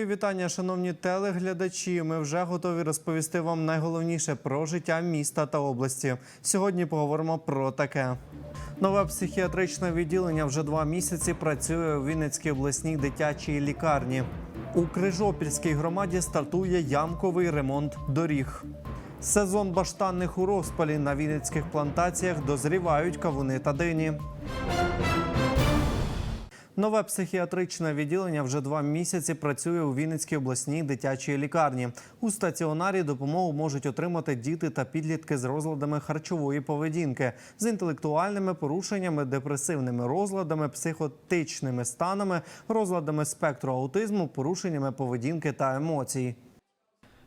Мої вітання, шановні телеглядачі. Ми вже готові розповісти вам найголовніше про життя міста та області. Сьогодні поговоримо про таке. Нове психіатричне відділення вже два місяці працює у Вінницькій обласній дитячій лікарні. У Крижопільській громаді стартує ямковий ремонт доріг. Сезон баштанних у розпалі на вінницьких плантаціях дозрівають кавуни та дині. Нове психіатричне відділення вже два місяці працює у Вінницькій обласній дитячій лікарні. У стаціонарі допомогу можуть отримати діти та підлітки з розладами харчової поведінки, з інтелектуальними порушеннями, депресивними розладами, психотичними станами, розладами спектру аутизму, порушеннями поведінки та емоцій.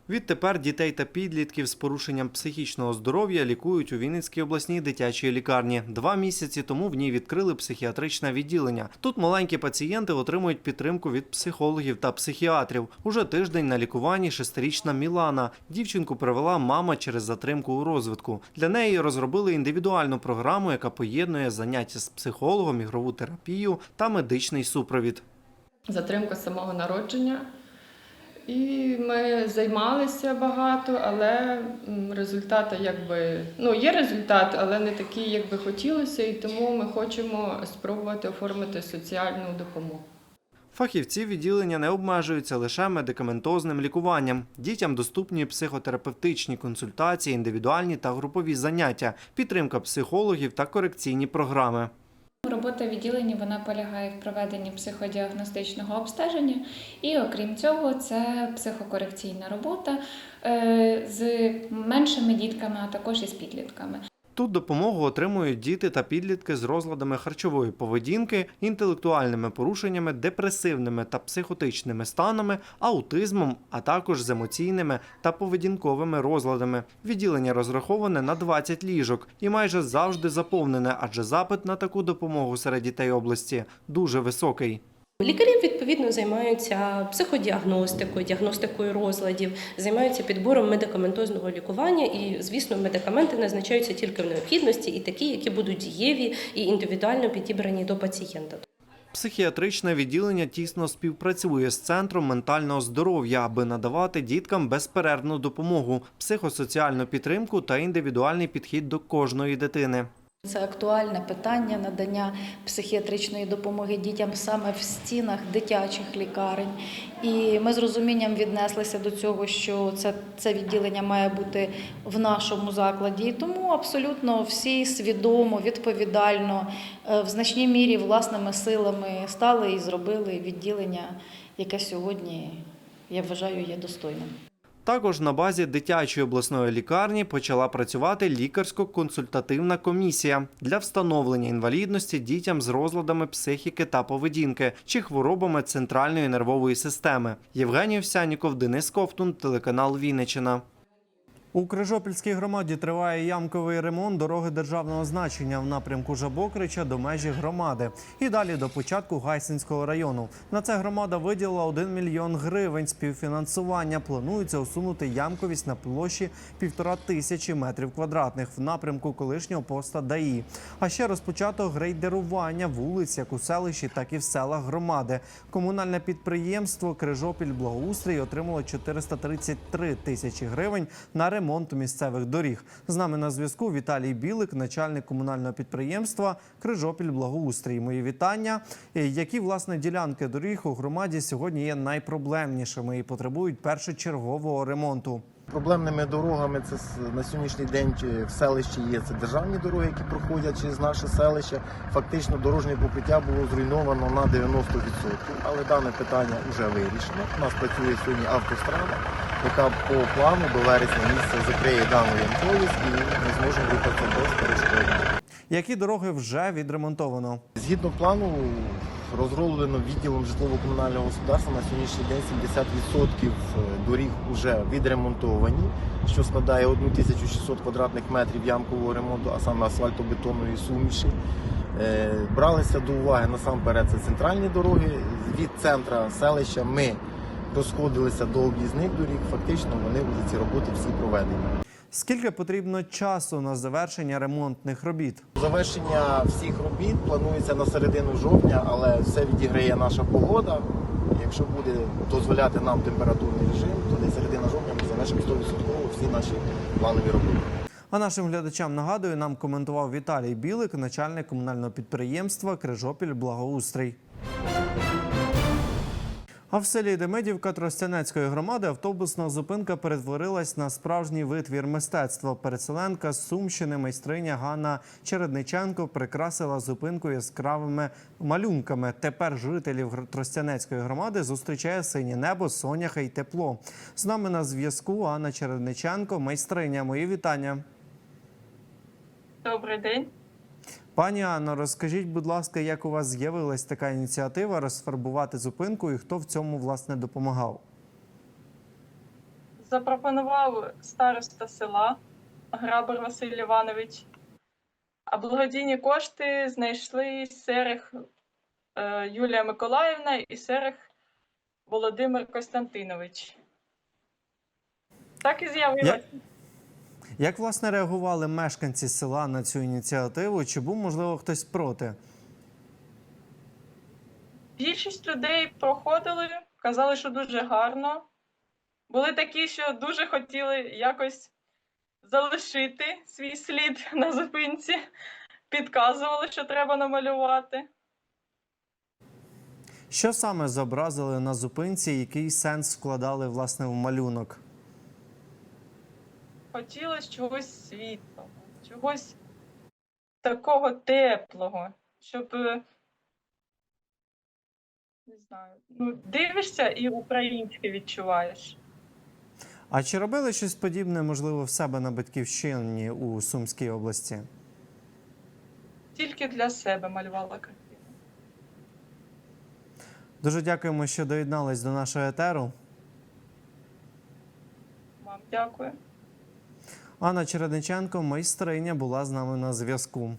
Відтепер дітей та підлітків з порушенням психічного здоров'я лікують у Вінницькій обласній дитячій лікарні. Два місяці тому в ній відкрили психіатричне відділення. Тут маленькі пацієнти отримують підтримку від психологів та психіатрів. Уже тиждень на лікуванні шестирічна Мілана. Дівчинку привела мама через затримку у розвитку. Для неї розробили індивідуальну програму, яка поєднує заняття з психологом, ігрову терапію та медичний супровід. затримка самого народження. І ми займалися багато, але результати якби ну є результат, але не такий, як би хотілося, і тому ми хочемо спробувати оформити соціальну допомогу. Фахівці відділення не обмежуються лише медикаментозним лікуванням. Дітям доступні психотерапевтичні консультації, індивідуальні та групові заняття, підтримка психологів та корекційні програми. Робота відділення вона полягає в проведенні психодіагностичного обстеження, і окрім цього, це психокорекційна робота е, з меншими дітками, а також із підлітками. Тут допомогу отримують діти та підлітки з розладами харчової поведінки, інтелектуальними порушеннями, депресивними та психотичними станами, аутизмом, а також з емоційними та поведінковими розладами. Відділення розраховане на 20 ліжок і майже завжди заповнене, адже запит на таку допомогу серед дітей області дуже високий. Лікарі відповідно займаються психодіагностикою, діагностикою розладів, займаються підбором медикаментозного лікування, і, звісно, медикаменти назначаються тільки в необхідності і такі, які будуть дієві і індивідуально підібрані до пацієнта. Психіатричне відділення тісно співпрацює з центром ментального здоров'я, аби надавати діткам безперервну допомогу, психосоціальну підтримку та індивідуальний підхід до кожної дитини. Це актуальне питання надання психіатричної допомоги дітям саме в стінах дитячих лікарень. І ми з розумінням віднеслися до цього, що це, це відділення має бути в нашому закладі. І тому абсолютно всі свідомо, відповідально, е, в значній мірі власними силами стали і зробили відділення, яке сьогодні, я вважаю, є достойним. Також на базі дитячої обласної лікарні почала працювати лікарсько-консультативна комісія для встановлення інвалідності дітям з розладами психіки та поведінки чи хворобами центральної нервової системи. Євгеній Овсяніков, Денис Ковтун, телеканал Вінниччина. У Крижопільській громаді триває ямковий ремонт дороги державного значення в напрямку Жабокрича до межі громади і далі до початку Гайсинського району. На це громада виділила 1 мільйон гривень співфінансування. Планується усунути ямковість на площі півтора тисячі метрів квадратних в напрямку колишнього поста ДАІ. А ще розпочато грейдерування вулиць як у селищі, так і в селах громади. Комунальне підприємство Крижопіль Благоустрій отримало 433 тисячі гривень на ремонт місцевих доріг. З нами на зв'язку Віталій Білик, начальник комунального підприємства Крижопіль Благоустрій. Мої вітання. Е, Які власне ділянки доріг у громаді сьогодні є найпроблемнішими і потребують першочергового ремонту? Проблемними дорогами це на сьогоднішній день в селищі є це державні дороги, які проходять через наше селище. Фактично дорожнє покриття було зруйновано на 90%, але дане питання вже вирішено. У нас працює сьогодні автострада, яка по плану до вересня місяця закриє дану ямковість і ми зможемо рухатися без перешкод. Які дороги вже відремонтовано? Згідно плану, розроблено відділом житлово-комунального господарства на сьогоднішній день 70% доріг вже відремонтовані, що складає 1600 квадратних метрів ямкового ремонту, а саме асфальтобетонної суміші. Е, Бралися до уваги насамперед це центральні дороги. Від центра селища ми розходилися до об'їзних доріг. Фактично вони вже ці роботи всі проведені. Скільки потрібно часу на завершення ремонтних робіт? Завершення всіх робіт планується на середину жовтня, але все відіграє наша погода. якщо буде дозволяти нам температурний режим, то десь середина жовтня ми завершимо 100% всі наші планові роботи. А нашим глядачам нагадую, нам коментував Віталій Білик, начальник комунального підприємства Крижопіль Благоустрій. А в селі Демидівка Тростянецької громади автобусна зупинка перетворилась на справжній витвір мистецтва. Переселенка з Сумщини майстриня Ганна Чередниченко прикрасила зупинку яскравими малюнками. Тепер жителів Тростянецької громади зустрічає синє небо, соняха й тепло. З нами на зв'язку Анна Чередниченко, майстриня. Мої вітання. Добрий день. Пані Анно, розкажіть, будь ласка, як у вас з'явилась така ініціатива розфарбувати зупинку і хто в цьому власне допомагав? Запропонував староста села Грабар Василь Іванович. А благодійні кошти знайшли Серех е, Юлія Миколаївна і Серех Володимир Костянтинович. Так і з'явилося. Як власне реагували мешканці села на цю ініціативу? Чи був можливо хтось проти? Більшість людей проходили, казали, що дуже гарно. Були такі, що дуже хотіли якось залишити свій слід на зупинці, підказували, що треба намалювати. Що саме зобразили на зупинці? Який сенс вкладали власне в малюнок? Хотілося чогось світлого, чогось такого теплого, щоб е, не знаю, ну, дивишся і українське відчуваєш. А чи робили щось подібне, можливо, в себе на батьківщині у Сумській області? Тільки для себе малювала картину. Дуже дякуємо, що доєднались до нашого етеру. Вам дякую. Анна Чередниченко, майстриня, була з нами на зв'язку.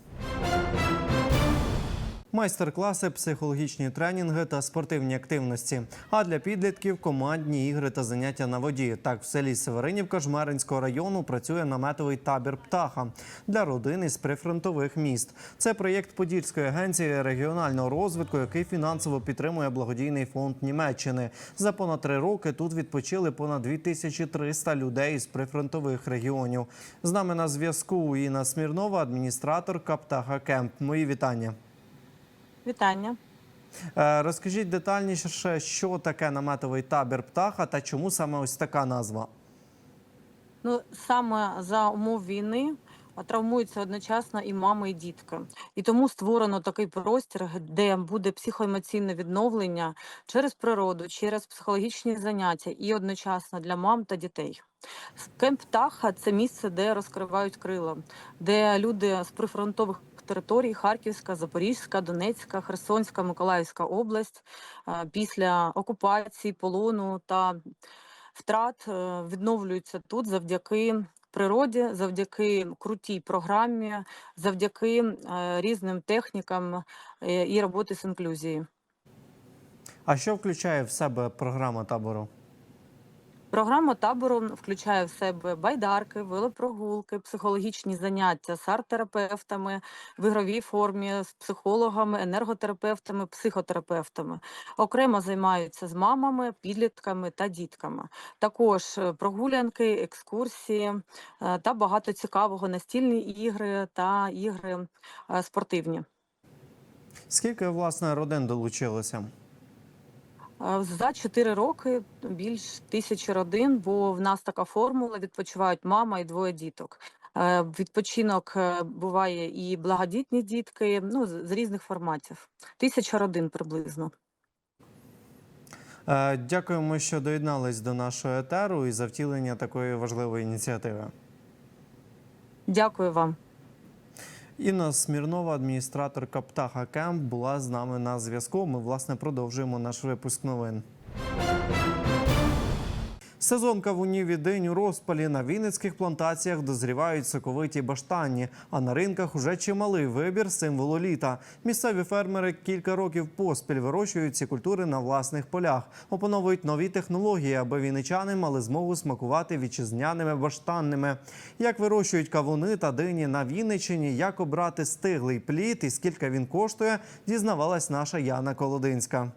Майстер-класи, психологічні тренінги та спортивні активності. А для підлітків командні ігри та заняття на воді. Так, в селі Северинівка Жмеринського району працює наметовий табір птаха для родин із прифронтових міст. Це проєкт Подільської агенції регіонального розвитку, який фінансово підтримує благодійний фонд Німеччини. За понад три роки тут відпочили понад 2300 людей з прифронтових регіонів. З нами на зв'язку Інна Смірнова, адміністраторка птаха Кемп. Мої вітання. Вітання. Е, Розкажіть детальніше, що таке наметовий табір птаха та чому саме ось така назва? Ну саме за умов війни травмуються одночасно і мами, і дітки. І тому створено такий простір, де буде психоемоційне відновлення через природу, через психологічні заняття і одночасно для мам та дітей. Кемп птаха це місце, де розкривають крила, де люди з прифронтових територій Харківська, Запорізька, Донецька, Херсонська, Миколаївська область після окупації, полону та втрат е, відновлюються тут завдяки природі, завдяки крутій програмі, завдяки е, різним технікам е, і роботи з інклюзією. А що включає в себе програма табору? Програма табору включає в себе байдарки, велопрогулки, психологічні заняття з арт-терапевтами в ігровій формі, з психологами, енерготерапевтами, психотерапевтами. Окремо займаються з мамами, підлітками та дітками. Також е, прогулянки, екскурсії е, та багато цікавого настільні ігри та ігри е, спортивні. Скільки власне родин долучилося? Е, За 4 роки більш тисячі родин, бо в нас така формула: відпочивають мама і двоє діток. Е, Відпочинок е, буває і благодітні дітки, ну з різних форматів. Тисяча родин приблизно. Дякуємо, що доєднались до нашого етеру і за втілення такої важливої ініціативи. Дякую вам. Інна Смірнова, адміністраторка птаха Кемп, була з нами на зв'язку. Ми власне продовжуємо наш випуск новин. Сезон кавунів і динь у розпалі на вінницьких плантаціях дозрівають соковиті баштанні, а на ринках уже чималий вибір символу літа. Місцеві фермери кілька років поспіль вирощують ці культури на власних полях, опановують нові технології, аби вінничани мали змогу смакувати вітчизняними баштанними. Як вирощують кавуни та дині на Вінниччині, як обрати стиглий плід і скільки він коштує, дізнавалась наша Яна Колодинська.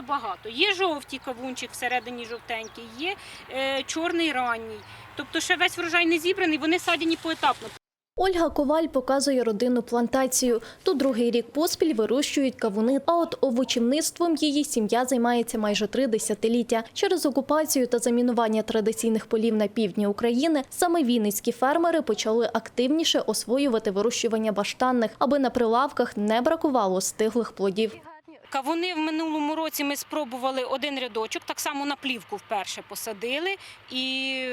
Дуже багато. Є жовтий кавунчик всередині жовтенький, є е, чорний ранній. Тобто ще весь врожай не зібраний, вони садяні поетапно. Ольга Коваль показує родинну плантацію. Тут другий рік поспіль вирощують кавуни. А от овочівництвом її сім'я займається майже три десятиліття. Через окупацію та замінування традиційних полів на півдні України саме вінницькі фермери почали активніше освоювати вирощування баштанних, аби на прилавках не бракувало стиглих плодів. Кавуни в минулому році ми спробували один рядочок, так само на плівку вперше посадили, і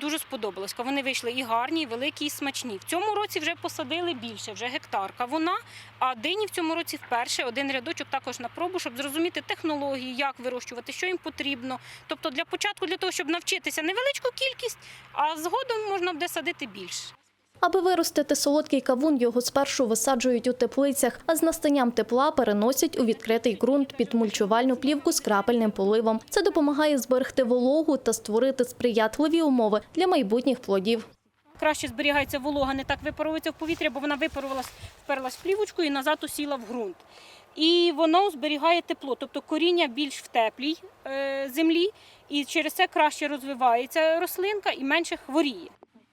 дуже сподобалось. Кавуни вийшли і гарні, і великі, і смачні. В цьому році вже посадили більше, вже гектар кавуна, а дині в цьому році вперше один рядочок також на пробу, щоб зрозуміти технології, як вирощувати, що їм потрібно. Тобто для початку, для того, щоб навчитися невеличку кількість, а згодом можна буде садити більше. Аби виростити солодкий кавун, його спершу висаджують у теплицях, а з настанням тепла переносять у відкритий ґрунт під мульчувальну плівку з крапельним поливом. Це допомагає зберегти вологу та створити сприятливі умови для майбутніх плодів. краще зберігається волога, не так випаровується в повітря, бо вона випарувалась, вперлась в плівочку і назад усіла в ґрунт. І воно зберігає тепло, тобто коріння більш в теплій е, землі, і через це краще розвивається рослинка і менше хворіє.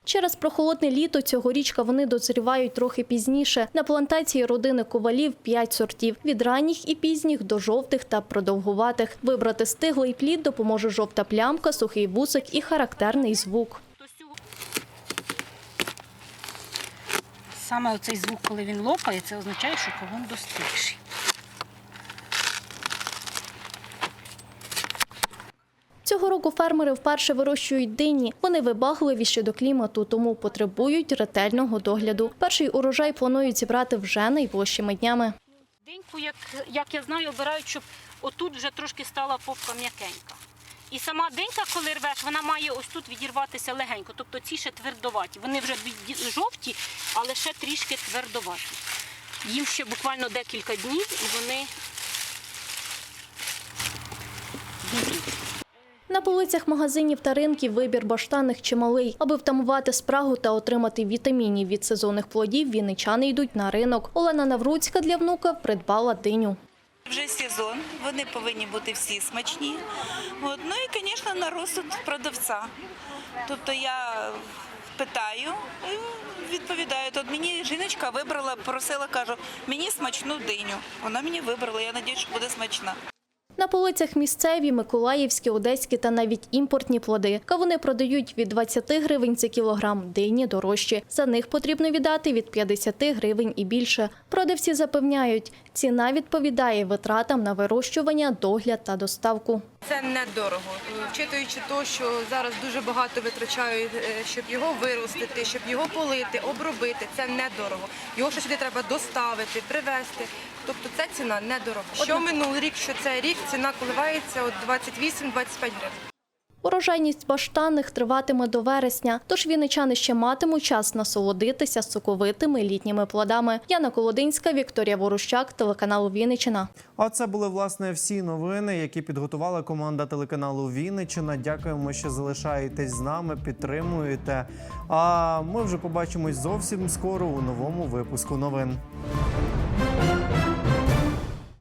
Через прохолодне літо цьогоріч вони дозрівають трохи пізніше. На плантації родини ковалів п'ять сортів – від ранніх і пізніх до жовтих та продовгуватих. Вибрати стиглий плід допоможе жовта плямка, сухий вусик і характерний звук. Саме оцей звук, коли він лопає, це означає, що кавун достигший. Року фермери вперше вирощують дині. Вони вибагливіші до клімату, тому потребують ретельного догляду. Перший урожай планують зібрати вже найближчими днями. Деньку, як, як я знаю, обирають, щоб отут вже трошки стала попка м'якенька. І сама денька, коли рвеш, вона має ось тут відірватися легенько. Тобто ці ще твердоваті. Вони вже жовті, але ще трішки твердоваті. Їм ще буквально декілька днів і вони На полицях магазинів та ринків вибір баштанних чималий. Аби втамувати спрагу та отримати вітамінів від сезонних плодів, вінничани йдуть на ринок. Олена Навруцька для внука придбала диню. Вже сезон, вони повинні бути всі смачні. От. Ну і, звісно, на розсуд продавця. Тобто я питаю, і відповідаю. От мені жіночка вибрала, просила, кажу, мені смачну диню. Вона мені вибрала, я сподіваюся, що буде смачна. На полицях місцеві, миколаївські, одеські та навіть імпортні плоди. Кавуни продають від 20 гривень за кілограм, дині дорожчі. За них потрібно віддати від 50 гривень і більше. Продавці запевняють, ціна відповідає витратам на вирощування, догляд та доставку. Це недорого, вчитуючи те, що зараз дуже багато витрачають, е, щоб його виростити, щоб його полити, обробити. Це недорого. Його ще сюди треба доставити, привезти. Тобто це ціна недорого. Що минулий рік, що цей рік ціна коливається от 28-25 гривень. Урожайність баштанних триватиме до вересня, тож вінничани ще матимуть час насолодитися соковитими літніми плодами. Яна Колодинська, Вікторія Ворущак, телеканал Вінниччина. А це були власне всі новини, які підготувала команда телеканалу Вінниччина. Дякуємо, що залишаєтесь з нами, підтримуєте. А ми вже побачимось зовсім скоро у новому випуску новин.